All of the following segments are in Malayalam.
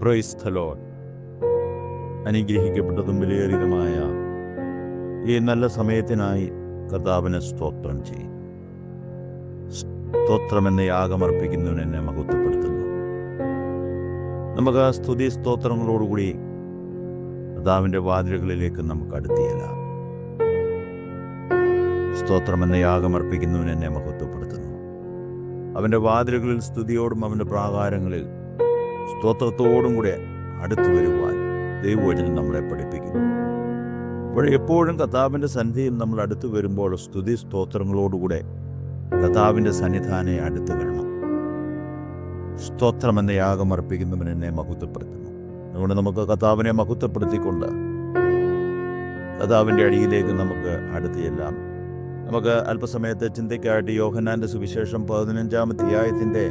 പ്രൈസ്ഥലോ അനുഗ്രഹിക്കപ്പെട്ടതും വിലയേറിയതുമായ ഈ നല്ല സമയത്തിനായി കർത്താവിനെ സ്തോത്രം ചെയ്യും. സ്തോത്രം എന്ന യാഗമർപ്പിക്കുന്നവൻ എന്നെ മഹത്വപ്പെടുത്തുന്നു. നമുക്ക് ആ സ്തുതി സ്തോത്രങ്ങളോടുകൂടി കർത്താവിന്റെ വാതിലുകളിലേക്ക് നമുക്ക് അടുത്തിയല്ല. സ്തോത്രം എന്ന യാഗമർപ്പിക്കുന്നവൻ എന്നെ മഹത്വപ്പെടുത്തുന്നു. അവന്റെ വാതിലുകളിൽ സ്തുതിയോടും അവന്റെ പ്രാകാരങ്ങളിൽ സ്തോത്രത്തോടും കൂടെ അടുത്തു വരുവാൻ ദൈവവചനം നമ്മളെ പഠിപ്പിക്കുന്നു. അപ്പോൾ എപ്പോഴും കഥാവിന്റെ സന്നിധിയിൽ നമ്മൾ അടുത്തു വരുമ്പോൾ സ്തുതി സ്തോത്രങ്ങളോടുകൂടെ കഥാവിന്റെ സന്നിധാനെ അടുത്തു വരണം. സ്തോത്രം എന്ന യാഗം അർപ്പിക്കുന്നവൻ എന്നെ മഹത്വപ്പെടുത്തുന്നു. അതുകൊണ്ട് നമുക്ക് കഥാവിനെ മഹത്വപ്പെടുത്തിക്കൊണ്ട് കഥാവിന്റെ അടിയിലേക്ക് നമുക്ക് അടുത്ത് ചെല്ലാം. നമുക്ക് അല്പസമയത്തെ ചിന്തയ്ക്കായിട്ട് യോഹനാന്റെ സുവിശേഷം പതിനഞ്ചാം അധ്യായത്തിന്റെ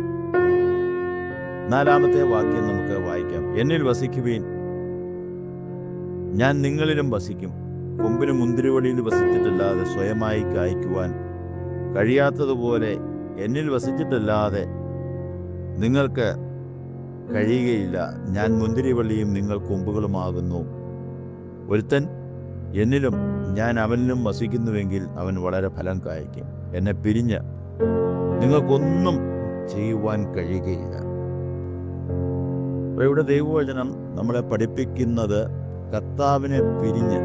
നാലാമത്തെ വാക്യം നമുക്ക് വായിക്കാം. എന്നിൽ വസിക്കുവീൻ. ഞാൻ നിങ്ങളിലും വസിക്കും. കൊമ്പിന് മുന്തിരിവടിയിൽ വസിച്ചിട്ടല്ലാതെ സ്വയമായി കായ്ക്കുവാൻ കഴിയാത്തതുപോലെ എന്നിൽ വസിച്ചിട്ടല്ലാതെ നിങ്ങൾക്ക് കഴിയുകയില്ല. ഞാൻ മുന്തിരിവള്ളിയും നിങ്ങൾ കൊമ്പുകളുമാകുന്നു. ഒരുത്തൻ എന്നിലും ഞാൻ അവനിലും വസിക്കുന്നുവെങ്കിൽ അവൻ വളരെ ഫലം കായ്ക്കും. എന്നെ പിരിഞ്ഞ് നിങ്ങൾക്കൊന്നും ചെയ്യുവാൻ കഴിയുകയില്ല. അപ്പോൾ ഇവിടെ ദൈവവചനം നമ്മളെ പഠിപ്പിക്കുന്നത് കർത്താവിനെ പിരിഞ്ഞ്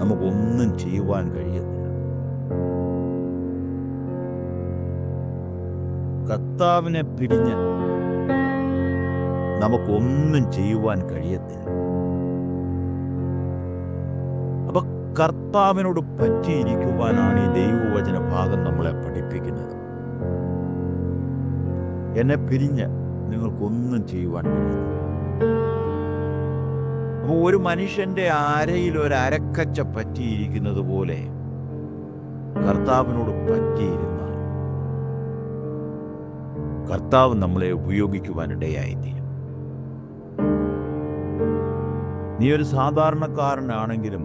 നമുക്കൊന്നും ചെയ്യുവാൻ കഴിയത്തില്ല. കർത്താവിനെ പിരിഞ്ഞ് നമുക്കൊന്നും ചെയ്യുവാൻ കഴിയത്തില്ല. അപ്പൊ കർത്താവിനോട് പറ്റിയിരിക്കുവാനാണ് ഈ ദൈവവചന ഭാഗം നമ്മളെ പഠിപ്പിക്കുന്നത്. എന്നെ പിരിഞ്ഞ് നിങ്ങൾക്കൊന്നും ചെയ്യുവാൻ കഴിയില്ല അപ്പൊ ഒരു മനുഷ്യന്റെ അരയിൽ ഒരു അരക്കച്ച പറ്റിയിരിക്കുന്നത് പോലെ കർത്താവിനോട് പറ്റിയിരുന്നാൽ കർത്താവ് നമ്മളെ ഉപയോഗിക്കുവാനിടയായിത്തീരും. നീ ഒരു സാധാരണക്കാരനാണെങ്കിലും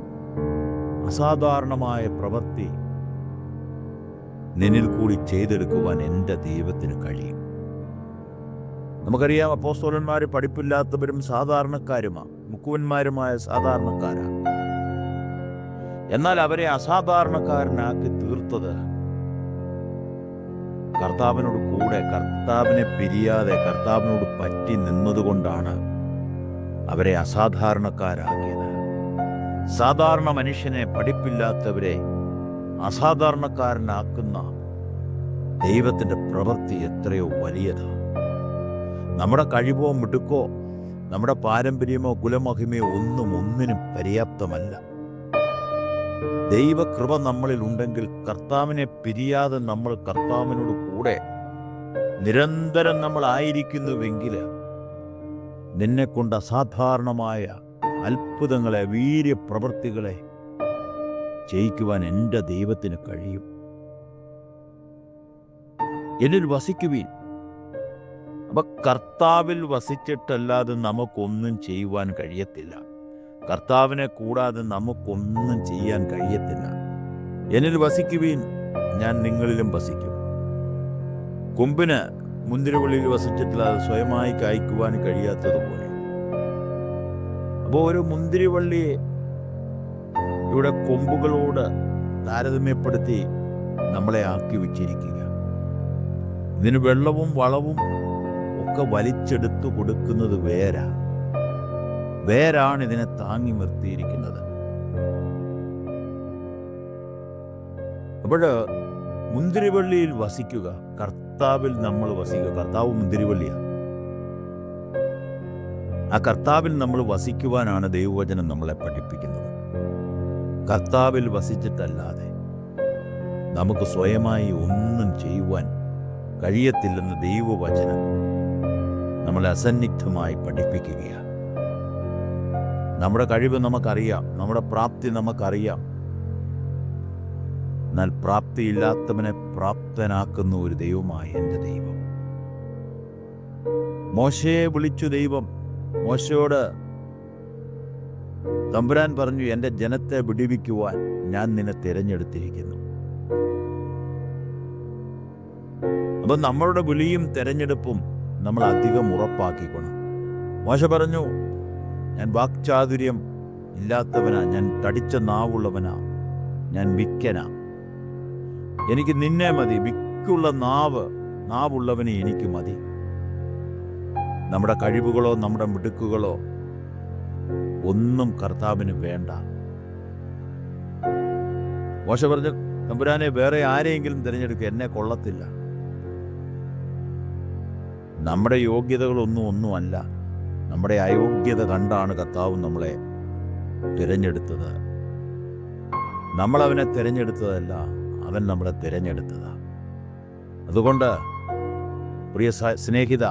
അസാധാരണമായ പ്രവൃത്തി നിന്നിൽ കൂടി ചെയ്തെടുക്കുവാൻ എന്റെ ദൈവത്തിന് കഴിയും. നമുക്കറിയാം അപ്പോസ്തോലന്മാർ പഠിപ്പില്ലാത്തവരും സാധാരണക്കാരുമാണ് മുക്കുവന്മാരുമായ സാധാരണക്കാരാണ് എന്നാൽ അവരെ അസാധാരണക്കാരനാക്കി തീർത്തത് കർത്താവിനോട് കൂടെ കർത്താവിനെ പിരിയാതെ കർത്താവിനോട് പറ്റി നിന്നതുകൊണ്ടാണ് അവരെ അസാധാരണക്കാരാക്കിയത്. സാധാരണ മനുഷ്യനെ പഠിപ്പില്ലാത്തവരെ അസാധാരണക്കാരനാക്കുന്ന ദൈവത്തിന്റെ പ്രവൃത്തി എത്രയോ വലിയതാണ് നമ്മുടെ കഴിവോ മിടുക്കോ നമ്മുടെ പാരമ്പര്യമോ കുലമഹിമയോ ഒന്നും ഒന്നിനും പര്യാപ്തമല്ല. ദൈവകൃപ നമ്മളിൽ ഉണ്ടെങ്കിൽ കർത്താവിനെ പിരിയാതെ നമ്മൾ കർത്താവിനോട് കൂടെ നിരന്തരം നമ്മൾ ആയിരിക്കുന്നുവെങ്കിൽ നിന്നെ കൊണ്ട് അസാധാരണമായ അത്ഭുതങ്ങളെ വീര്യപ്രവൃത്തികളെ ചെയ്യിക്കുവാൻ എന്റെ ദൈവത്തിന് കഴിയും. എന്നിൽ വസിക്കുവീൻ. അപ്പൊ കർത്താവിൽ വസിച്ചിട്ടല്ലാതെ നമുക്കൊന്നും ചെയ്യുവാൻ കഴിയത്തില്ല. കർത്താവിനെ കൂടാതെ നമുക്കൊന്നും ചെയ്യാൻ കഴിയത്തില്ല. എന്നിൽ വസിക്കുവീൻ ഞാൻ നിങ്ങളിലും വസിക്കും. കൊമ്പിന് മുന്തിരിവള്ളിയിൽ വസിച്ചിട്ടില്ലാതെ സ്വയമായി കായ്ക്കുവാൻ കഴിയാത്തതുപോലെ. അപ്പോൾ ഒരു മുന്തിരിവള്ളിയെ ഇവിടെ കൊമ്പുകളോട് താരതമ്യപ്പെടുത്തി നമ്മളെ ആക്കി വച്ചിരിക്കുക. ഇതിന് വെള്ളവും വളവും ഒക്കെ വലിച്ചെടുത്തു കൊടുക്കുന്നത് വേരാ വേരാണ് ഇതിനെ താങ്ങി നിർത്തിയിരിക്കുന്നത്. അപ്പോൾ മുന്തിരിവള്ളിയിൽ വസിക്കുക കർത്താവിൽ നമ്മൾ വസിക്കുക. കർത്താവ് മുന്തിരിവള്ളിയാണ് ആ കർത്താവിൽ നമ്മൾ വസിക്കുവാനാണ് ദൈവവചനം നമ്മളെ പഠിപ്പിക്കുന്നത്. കർത്താവിൽ വസിച്ചിട്ടല്ലാതെ നമുക്ക് സ്വയമായി ഒന്നും ചെയ്യുവാൻ കഴിയത്തില്ലെന്ന് ദൈവവചനം നമ്മളെ അസന്നിഗ്ധമായി പഠിപ്പിക്കുകയാണ്. നമ്മുടെ കഴിവ് നമുക്കറിയാം നമ്മുടെ പ്രാപ്തി നമുക്കറിയാം. എന്നാൽ പ്രാപ്തിയില്ലാത്തവനെ പ്രാപ്തനാക്കുന്ന ഒരു ദൈവമായി എന്റെ ദൈവം. മോശയെ വിളിച്ചു ദൈവം. മോശയോട് തമ്പുരാൻ പറഞ്ഞു എന്റെ ജനത്തെ വിടിവിക്കുവാൻ ഞാൻ നിന്നെ തിരഞ്ഞെടുത്തിരിക്കുന്നു. അപ്പം നമ്മളുടെ വിളിയും തിരഞ്ഞെടുപ്പും നമ്മൾ അധികം ഉറപ്പാക്കിക്കണം. മോശ പറഞ്ഞു ഞാൻ വാക്ചാതുര്യം ഇല്ലാത്തവനാ ഞാൻ തടിച്ച നാവുള്ളവനാ ഞാൻ വിക്കനാ എനിക്ക് നിന്നെ മതി വിക്കുള്ള നാവ് നാവുള്ളവനെ എനിക്ക് മതി. നമ്മുടെ കഴിവുകളോ നമ്മുടെ മിടുക്കുകളോ ഒന്നും കർത്താവിന് വേണ്ട. മോശ പറഞ്ഞു തമ്പുരാനെ വേറെ ആരെയെങ്കിലും തിരഞ്ഞെടുക്കുക എന്നെ കൊള്ളത്തില്ല. നമ്മുടെ യോഗ്യതകളൊന്നും ഒന്നുമല്ല. നമ്മുടെ അയോഗ്യത കണ്ടാണ് കർത്താവ് നമ്മളെ തിരഞ്ഞെടുത്തത്. നമ്മൾ അവനെ തിരഞ്ഞെടുത്തതല്ല അവൻ നമ്മളെ തിരഞ്ഞെടുത്തത്. അതുകൊണ്ട് പ്രിയ സ്നേഹിത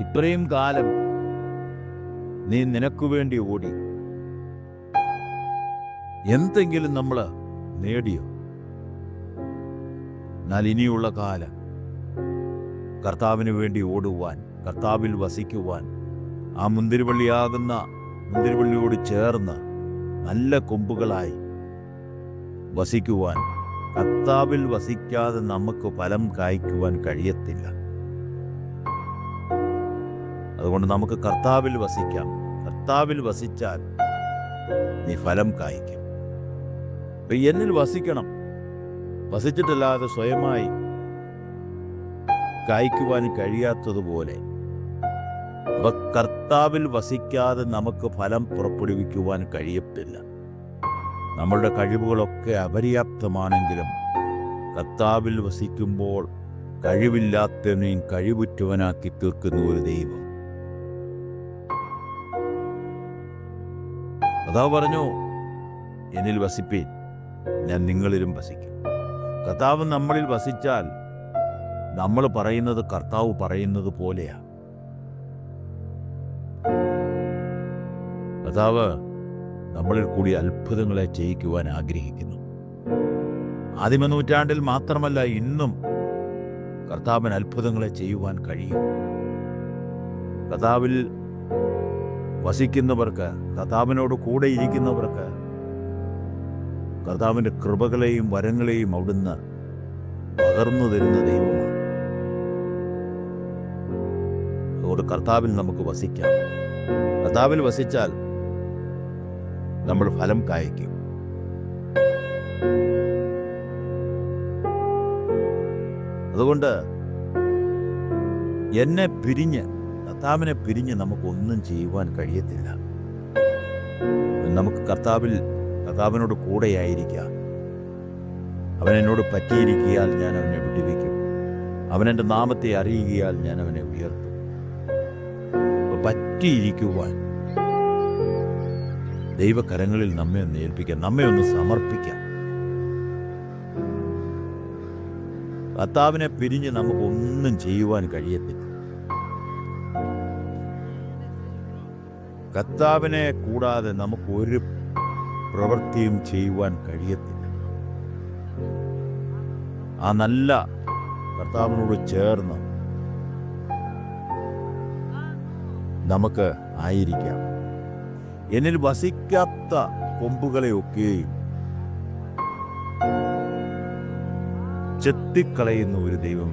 ഇത്രയും കാലം നീ നിനക്കു വേണ്ടി ഓടി. എന്തെങ്കിലും നമ്മൾ നേടിയോ? എന്നാൽ ഇനിയുള്ള കാലം കർത്താവിന് വേണ്ടി ഓടുവാൻ കർത്താവിൽ വസിക്കുവാൻ ആ മുന്തിരിവള്ളിയാകുന്ന മുന്തിരിവള്ളിയോട് ചേർന്ന് നല്ല കൊമ്പുകളായി വസിക്കുവാൻ കർത്താവിൽ വസിക്കാതെ നമുക്ക് ഫലം കായ്ക്കുവാൻ കഴിയത്തില്ല. അതുകൊണ്ട് നമുക്ക് കർത്താവിൽ വസിക്കാം. കർത്താവിൽ വസിച്ചാൽ നീ ഫലം കായ്ക്കും. എന്നിൽ വസിക്കണം. വസിച്ചിട്ടല്ലാതെ സ്വയമായി കായ്ക്കുവാൻ കഴിയാത്തതുപോലെ അവ കർത്താവിൽ വസിക്കാതെ നമുക്ക് ഫലം പുറപ്പെടുവിക്കുവാൻ കഴിയത്തില്ല. നമ്മളുടെ കഴിവുകളൊക്കെ അപര്യാപ്തമാണെങ്കിലും കർത്താവിൽ വസിക്കുമ്പോൾ കഴിവില്ലാത്തവനെയും കഴിവുറ്റവനാക്കി തീർക്കുന്ന ഒരു ദൈവം. അതാ പറഞ്ഞു എന്നിൽ വസിപ്പീൻ. ഞാൻ നിങ്ങളിലും വസിക്കും. കർത്താവ് നമ്മളിൽ വസിച്ചാൽ നമ്മൾ പറയുന്നത് കർത്താവ് പറയുന്നത് പോലെയാ. കർത്താവ് നമ്മളിൽ കൂടി അത്ഭുതങ്ങളെ ചെയ്യിക്കുവാൻ ആഗ്രഹിക്കുന്നു. ആദിമ നൂറ്റാണ്ടിൽ മാത്രമല്ല ഇന്നും കർത്താവിന് അത്ഭുതങ്ങളെ ചെയ്യുവാൻ കഴിയും. കർത്താവിൽ വസിക്കുന്നവർക്ക് കർത്താവിനോട് കൂടെ ഇരിക്കുന്നവർക്ക് കർത്താവിന്റെ കൃപകളെയും വരങ്ങളെയും അവിടുന്ന് പകർന്നു തരുന്ന ദൈവമാണ് അതുകൊണ്ട് കർത്താവിൽ നമുക്ക് വസിക്കാം. കർത്താവിൽ വസിച്ചാൽ നമ്മൾ ഫലം കായ്ക്കും. അതുകൊണ്ട് എന്നെ പിരിഞ്ഞ് കർത്താവിനെ പിരിഞ്ഞ് നമുക്കൊന്നും ചെയ്യുവാൻ കഴിയത്തില്ല. നമുക്ക് കർത്താവിൽ കർത്താവിനോട് കൂടെയായിരിക്കാം. അവൻ എന്നോട് പറ്റിയിരിക്കിയാൽ ഞാൻ അവനെ വിട്ടുവയ്ക്കും അവനെന്റെ നാമത്തെ അറിയുകയാൽ ഞാൻ അവനെ ഉയർത്തും. പറ്റിയിരിക്കുവാൻ ദൈവകരങ്ങളിൽ നമ്മെ ഒന്ന് ഏൽപ്പിക്കാം നമ്മെ ഒന്ന് സമർപ്പിക്കാം കർത്താവിനെ പിരിഞ്ഞ് നമുക്കൊന്നും ചെയ്യുവാൻ കഴിയത്തില്ല. കർത്താവിനെ കൂടാതെ നമുക്ക് ഒരു പ്രവൃത്തിയും ചെയ്യുവാൻ കഴിയത്തില്ല. ആ നല്ല കർത്താവിനോട് ചേർന്ന് നമുക്ക് ആയിരിക്കാം. എന്നിൽ വസിക്കാത്ത കൊമ്പുകളെയൊക്കെയും ചെത്തിക്കളയുന്ന ഒരു ദൈവം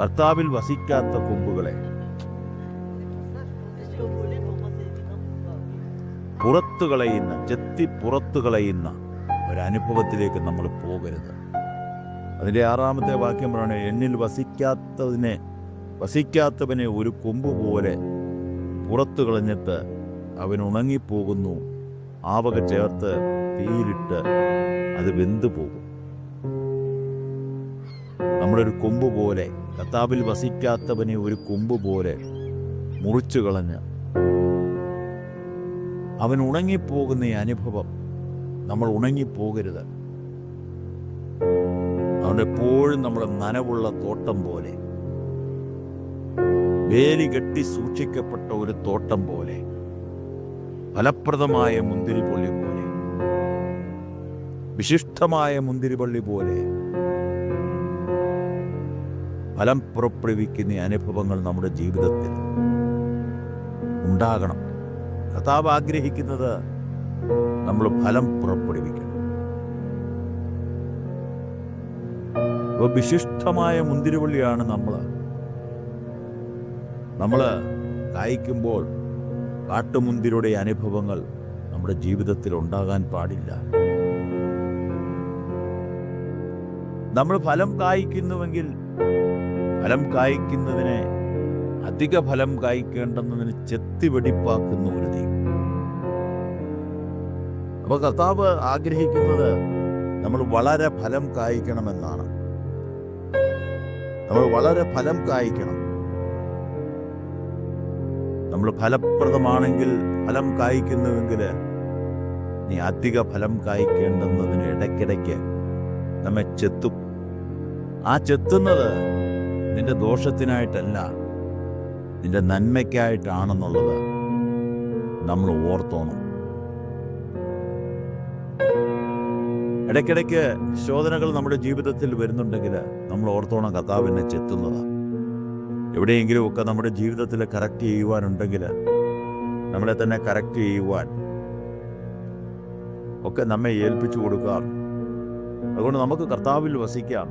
കർത്താവിൽ വസിക്കാത്ത കൊമ്പുകളെ പുറത്തു കളയുന്ന ചെത്തി പുറത്തു കളയുന്ന ഒരനുഭവത്തിലേക്ക് നമ്മൾ പോകരുത്. അതിന്റെ ആറാമത്തെ വാക്യം പറയണേ എന്നിൽ വസിക്കാത്തതിനെ വസിക്കാത്തവനെ ഒരു കൊമ്പ് പോലെ പുറത്തു കളഞ്ഞിട്ട് അവൻ ഉണങ്ങിപ്പോകുന്നു. ആവക ചേർത്ത് തീയിലിട്ട് അത് വെന്തു പോകും. ഒരു കൊമ്പ് പോലെ കത്താവിൽ വസിക്കാത്തവനെ ഒരു കൊമ്പ് പോലെ മുറിച്ചു കളഞ്ഞ് അവൻ ഉണങ്ങിപ്പോകുന്ന ഈ അനുഭവം നമ്മൾ ഉണങ്ങിപ്പോകരുത്. അതുകൊണ്ട് എപ്പോഴും നമ്മുടെ നനവുള്ള തോട്ടം പോലെ വേലി കെട്ടി സൂക്ഷിക്കപ്പെട്ട ഒരു തോട്ടം പോലെ ഫലപ്രദമായ മുന്തിരിപ്പള്ളി പോലെ വിശിഷ്ടമായ മുന്തിരിപ്പള്ളി പോലെ ഫലം പുറപ്പെടുവിക്കുന്ന അനുഭവങ്ങൾ നമ്മുടെ ജീവിതത്തിൽ ഉണ്ടാകണം. കർത്താവ് ആഗ്രഹിക്കുന്നത് നമ്മൾ ഫലം പുറപ്പെടുവിക്കണം. വിശിഷ്ടമായ മുന്തിരിവള്ളിയാണ് നമ്മൾ നമ്മൾ കായ്ക്കുമ്പോൾ കാട്ടുമുന്തിരിയുടെ അനുഭവങ്ങൾ നമ്മുടെ ജീവിതത്തിൽ ഉണ്ടാകാൻ പാടില്ല. നമ്മൾ ഫലം കായ്ക്കുന്നുവെങ്കിൽ ഫലം കായ്ക്കുന്നതിനെ അധിക ഫലം കായ്ക്കേണ്ടെന്നതിന് ചെത്തി വെടിപ്പാക്കുന്ന ഒരു ദൈവം. അപ്പൊ കർത്താവ് ആഗ്രഹിക്കുന്നത് നമ്മൾ വളരെ ഫലം കായ്ക്കണമെന്നാണ്. നമ്മൾ വളരെ ഫലം കായ്ക്കണം. നമ്മൾ ഫലപ്രദമാണെങ്കിൽ ഫലം കായ്ക്കുന്നുവെങ്കിൽ നീ അധിക ഫലം കായ്ക്കേണ്ടെന്നതിന് ഇടയ്ക്കിടയ്ക്ക് നമ്മെ ചെത്തും. ആ ചെത്തുന്നത് നിന്റെ ദോഷത്തിനായിട്ടല്ല നിന്റെ നന്മയ്ക്കായിട്ടാണെന്നുള്ളത് നമ്മൾ ഓർത്തോണം. ഇടയ്ക്കിടയ്ക്ക് ശോധനകൾ നമ്മുടെ ജീവിതത്തിൽ വരുന്നുണ്ടെങ്കിൽ നമ്മൾ ഓർത്തോണം കർത്താവിനെ ചെത്തുന്നതാണ് എവിടെയെങ്കിലും ഒക്കെ നമ്മുടെ ജീവിതത്തിൽ കറക്റ്റ് ചെയ്യുവാനുണ്ടെങ്കിൽ നമ്മളെ തന്നെ കറക്റ്റ് ചെയ്യുവാൻ ഒക്കെ നമ്മെ ഏൽപ്പിച്ചു കൊടുക്കാം. അതുകൊണ്ട് നമുക്ക് കർത്താവിൽ വസിക്കാം.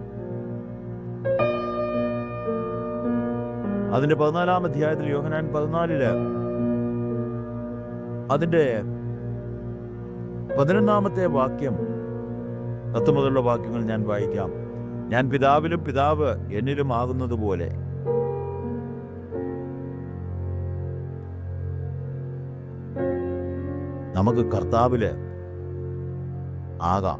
അതിന്റെ പതിനാലാം അധ്യായത്തിൽ യോഹനാൻ പതിനാലിൽ അതിന്റെ പതിനൊന്നാമത്തെ വാക്യം പത്ത് മുതലുള്ള വാക്യങ്ങൾ ഞാൻ വായിക്കാം. ഞാൻ പിതാവിലും പിതാവ് എന്നിലും ആകുന്നത് പോലെ നമുക്ക് കർത്താവിൽ ആകാം.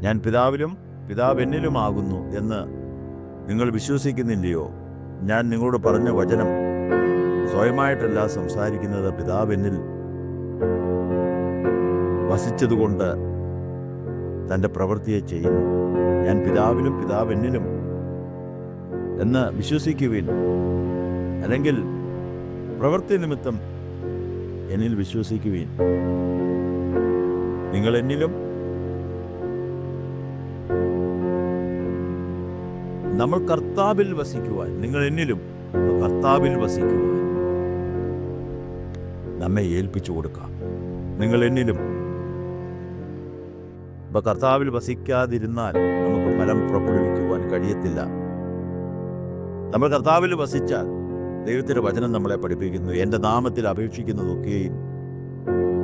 ഞാൻ പിതാവിലും പിതാവ് എന്നിലുമാകുന്നു എന്ന് നിങ്ങൾ വിശ്വസിക്കുന്നില്ലയോ? ഞാൻ നിങ്ങളോട് പറഞ്ഞ വചനം സ്വയമായിട്ടല്ല സംസാരിക്കുന്നത് പിതാവെന്നിൽ വസിച്ചതുകൊണ്ട് തന്റെ പ്രവൃത്തിയെ ചെയ്യുന്നു. ഞാൻ പിതാവിലും പിതാവെന്നിലും എന്ന് വിശ്വസിക്കുവിൻ. അല്ലെങ്കിൽ പ്രവൃത്തി നിമിത്തം എന്നിൽ വിശ്വസിക്കുവിൻ. നിങ്ങൾ എന്നിലും നമ്മൾ കർത്താവിൽ വസിക്കുവാൻ നിങ്ങൾ എന്നിലും കർത്താവിൽ വസിക്കുവാൻ നമ്മെ ഏൽപ്പിച്ചു കൊടുക്കാം. നിങ്ങൾ എന്നിലും ഇപ്പൊ കർത്താവിൽ വസിക്കാതിരുന്നാൽ നമുക്ക് ഫലം പുറപ്പെടുവിക്കുവാൻ കഴിയത്തില്ല. നമ്മൾ കർത്താവിൽ വസിച്ചാൽ ദൈവത്തിന്റെ വചനം നമ്മളെ പഠിപ്പിക്കുന്നു. എന്റെ നാമത്തിൽ അപേക്ഷിക്കുന്നതൊക്കെയും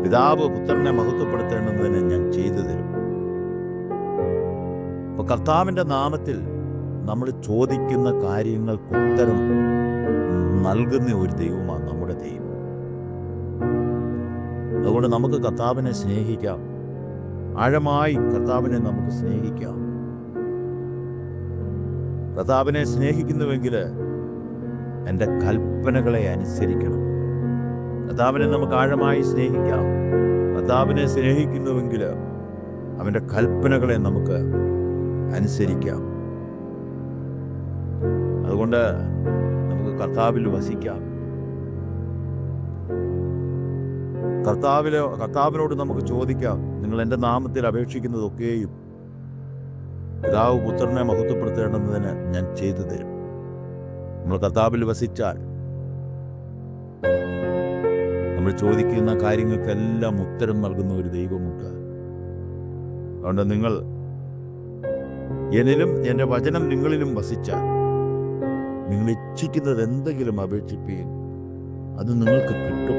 പിതാവ് പുത്രനെ മഹത്വപ്പെടുത്തേണ്ടതിന് ഞാൻ ചെയ്തു തരും. അപ്പൊ കർത്താവിന്റെ നാമത്തിൽ നമ്മൾ ചോദിക്കുന്ന കാര്യങ്ങൾക്ക് ഉത്തരം നൽകുന്ന ഒരു ദൈവമാണ് നമ്മുടെ ദൈവം. അതുകൊണ്ട് നമുക്ക് കർത്താവിനെ സ്നേഹിക്കാം. ആഴമായി കർത്താവിനെ നമുക്ക് സ്നേഹിക്കാം. കർത്താവിനെ സ്നേഹിക്കുന്നുവെങ്കിൽ എന്റെ കൽപ്പനകളെ അനുസരിക്കണം. കർത്താവിനെ നമുക്ക് ആഴമായി സ്നേഹിക്കാം. കർത്താവിനെ സ്നേഹിക്കുന്നുവെങ്കിൽ അവന്റെ കൽപ്പനകളെ നമുക്ക് അനുസരിക്കാം. അതുകൊണ്ട് നമുക്ക് കർത്താവിൽ വസിക്കാം. കർത്താവിലോ കർത്താവിനോട് നമുക്ക് ചോദിക്കാം. നിങ്ങൾ എന്റെ നാമത്തിൽ അപേക്ഷിക്കുന്നതൊക്കെയും പിതാവ് പുത്രനെ മഹത്വപ്പെടുത്തേണ്ടുന്നതിന് ഞാൻ ചെയ്തു തരും. നമ്മൾ കർത്താവിൽ വസിച്ചാൽ നമ്മൾ ചോദിക്കുന്ന കാര്യങ്ങൾക്കെല്ലാം ഉത്തരം നൽകുന്ന ഒരു ദൈവമുണ്ട്. അതുകൊണ്ട് നിങ്ങൾ എന്നിലും എന്റെ വചനം നിങ്ങളിലും വസിച്ചാൽ നിങ്ങൾ ഇച്ഛിക്കുന്നത് എന്തെങ്കിലും അപേക്ഷിപ്പീൻ അത് നിങ്ങൾക്ക് കിട്ടും.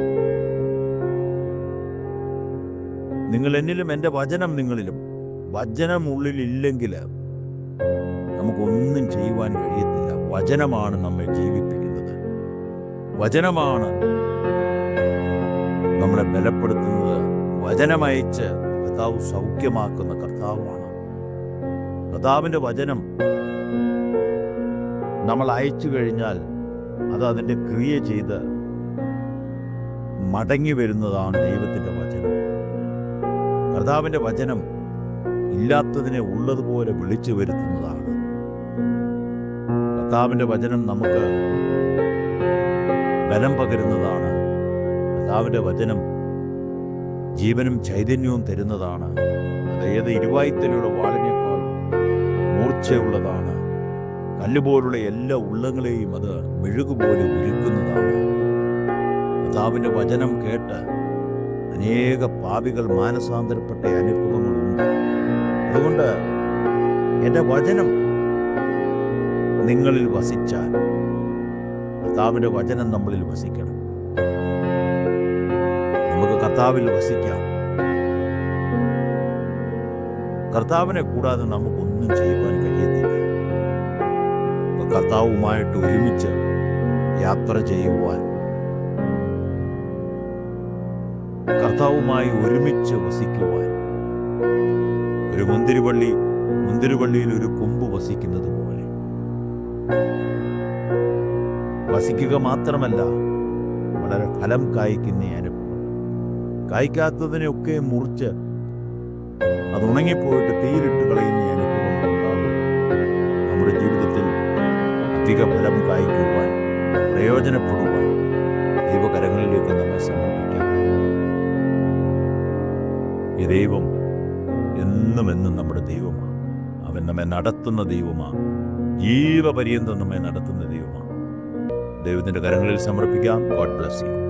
നിങ്ങൾ എന്നിലും എന്റെ വചനം നിങ്ങളിലും വചനം ഉള്ളിലില്ലെങ്കിൽ നമുക്കൊന്നും ചെയ്യുവാൻ കഴിയത്തില്ല. വചനമാണ് നമ്മെ ജീവിപ്പിക്കുന്നത്. വചനമാണ് നമ്മളെ ബലപ്പെടുത്തുന്നത്. വചനമയച്ച് കർത്താവ് സൗഖ്യമാക്കുന്ന കർത്താവാണ്. കർത്താവിന്റെ വചനം നമ്മൾ അയച്ചു കഴിഞ്ഞാൽ അത് അതിന്റെ ക്രിയ ചെയ്ത് മടങ്ങി വരുന്നതാണ് ദൈവത്തിന്റെ വചനം. കർത്താവിന്റെ വചനം ഇല്ലാത്തതിനെ ഉള്ളതുപോലെ വിളിച്ചു വരുത്തുന്നതാണ്. കർത്താവിന്റെ വചനം നമുക്ക് ബലം പകരുന്നതാണ്. കർത്താവിന്റെ വചനം ജീവനും ചൈതന്യവും തരുന്നതാണ്. അതായത് ഇരുവായിത്തലയുടെ വാളിനേക്കാൾ മൂർച്ചയുള്ളതാണ്. കല്ലുപോലുള്ള എല്ലാ ഉള്ളങ്ങളെയും അത് മെഴുകുപോലെ ഉരുക്കുന്നതാണ്. കർത്താവിന്റെ വചനം കേട്ട് അനേക പാപികൾ മാനസാന്തരപ്പെട്ട അനുഭവങ്ങളുണ്ട്. അതുകൊണ്ട് എന്റെ വചനം നിങ്ങളിൽ വസിച്ചാൽ കർത്താവിന്റെ വചനം നമ്മളിൽ വസിക്കണം. നമുക്ക് കർത്താവിൽ വസിക്കാം. കർത്താവിനെ കൂടാതെ നമുക്കൊന്നും ചെയ്യുവാൻ കഴിയത്തില്ല. കർത്താവുമായിട്ട് ഒരുമിച്ച് യാത്ര ചെയ്യുവാൻ കർത്താവുമായി ഒരുമിച്ച് വസിക്കുവാൻ ഒരു മുന്തിരിവള്ളി മുന്തിരിവള്ളിയിൽ ഒരു കൊമ്പ് വസിക്കുന്നത് വസിക്കുക മാത്രമല്ല വളരെ ഫലം കായ്ക്കുന്ന അനുഭവം. കായ്ക്കാത്തതിനെയൊക്കെ മുറിച്ച് അത് ഉണങ്ങിപ്പോയിട്ട് തീരിട്ട് കളയുന്ന അനുഭവം ഉണ്ടാകും. നമ്മുടെ ജീവിതത്തിൽ അധിക ഫലം കായ്ക്കുവാൻ പ്രയോജനപ്പെടുവാൻ ദൈവകരങ്ങളിലേക്ക് നമ്മെ സമർപ്പിക്കാം. ഈ ദൈവം എന്നും എന്നും നമ്മുടെ ദൈവമാണ്. അവൻ നമ്മെ നടത്തുന്ന ദൈവമാണ് ജീവപര്യന്തം നമ്മെ നടത്തുന്ന ദൈവമാണ് ദൈവത്തിന്റെ കരങ്ങളിൽ സമർപ്പിക്കാം. God bless you